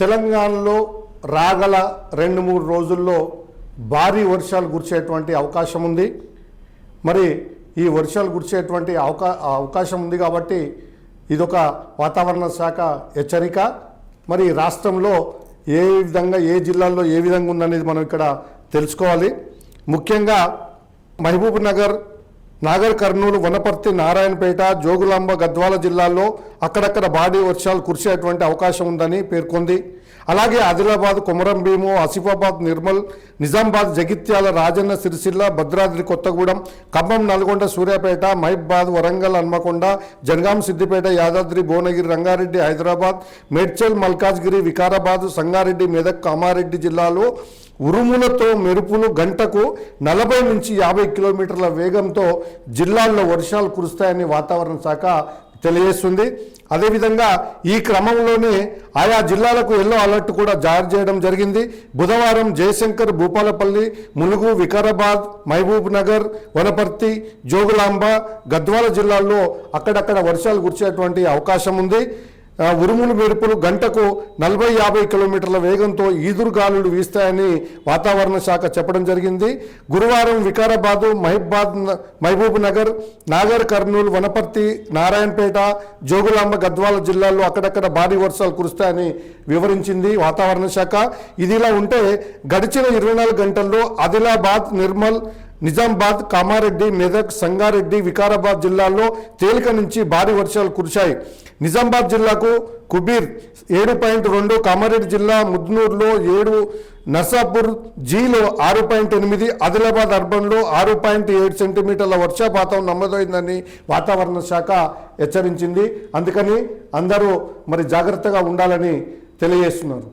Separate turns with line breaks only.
తెలంగాణలో రాగల రెండు మూడు రోజుల్లో భారీ వర్షాలు కురిసేటువంటి అవకాశం ఉంది. మరి ఈ వర్షాలు కురిసేటువంటి అవకా అవకాశం ఉంది కాబట్టి ఇదొక వాతావరణ శాఖ హెచ్చరిక. మరి రాష్ట్రంలో ఏ విధంగా ఏ జిల్లాల్లో ఏ విధంగా ఉందనేది మనం ఇక్కడ తెలుసుకోవాలి. ముఖ్యంగా మహబూబ్ నగర్ నాగర్ కర్నూలు వనపర్తి నారాయణపేట జోగులాంబ గద్వాల జిల్లాల్లో అక్కడక్కడ భారీ వర్షాలు కురిసేటువంటి అవకాశం ఉందని పేర్కొంది. అలాగే ఆదిలాబాద్ కొమరం భీము ఆసిఫాబాద్ నిర్మల్ నిజామాబాద్ జగిత్యాల రాజన్న సిరిసిల్ల భద్రాద్రి కొత్తగూడెం ఖమ్మం నల్గొండ సూర్యాపేట మహిబాద్ వరంగల్ హన్మకొండ జనగాం సిద్దిపేట యాదాద్రి భువనగిరి రంగారెడ్డి హైదరాబాద్ మేడ్చల్ మల్కాజ్గిరి వికారాబాద్ సంగారెడ్డి మెదక్ కామారెడ్డి జిల్లాలో ఉరుములతో మెరుపులు గంటకు నలభై నుంచి యాభై కిలోమీటర్ల వేగంతో జిల్లాల్లో వర్షాలు కురుస్తాయని వాతావరణ శాఖ తెలియజేస్తుంది. అదేవిధంగా ఈ క్రమంలోనే ఆయా జిల్లాలకు ఎల్లో అలర్ట్ కూడా జారీ చేయడం జరిగింది. బుధవారం జయశంకర్ భూపాలపల్లి ములుగు వికారాబాద్ మహబూబ్ నగర్ వనపర్తి జోగులాంబ గద్వాల జిల్లాల్లో అక్కడక్కడ వర్షాలు కురిసేటువంటి అవకాశం ఉంది. ఉరుములు మెరుపులు గంటకు నలభై యాభై కిలోమీటర్ల వేగంతో ఈదురుగాలులు వీస్తాయని వాతావరణ శాఖ చెప్పడం జరిగింది. గురువారం వికారాబాదు మహిబాద్ మహబూబ్ నగర్ నాగర్ కర్నూలు వనపర్తి నారాయణపేట జోగులాంబ గద్వాల జిల్లాల్లో అక్కడక్కడ భారీ వర్షాలు కురుస్తాయని వివరించింది వాతావరణ శాఖ. ఇదిలా ఉంటే గడిచిన ఇరవై నాలుగు గంటల్లో ఆదిలాబాద్ నిర్మల్ నిజామాబాద్ కామారెడ్డి మెదక్ సంగారెడ్డి వికారాబాద్ జిల్లాల్లో తేలిక నుంచి భారీ వర్షాలు కురిశాయి. నిజామాబాద్ జిల్లాకు కుబీర్ ఏడు పాయింట్ రెండు కామారెడ్డి జిల్లా ముద్నూరులో ఏడు నర్సాపూర్ జీలో ఆరు పాయింట్ ఎనిమిది ఆదిలాబాద్ అర్బన్లో ఆరు పాయింట్ ఏడు సెంటీమీటర్ల వర్షపాతం నమోదైందని వాతావరణ శాఖ హెచ్చరించింది. అందుకని అందరూ మరి జాగ్రత్తగా ఉండాలని తెలియజేస్తున్నారు.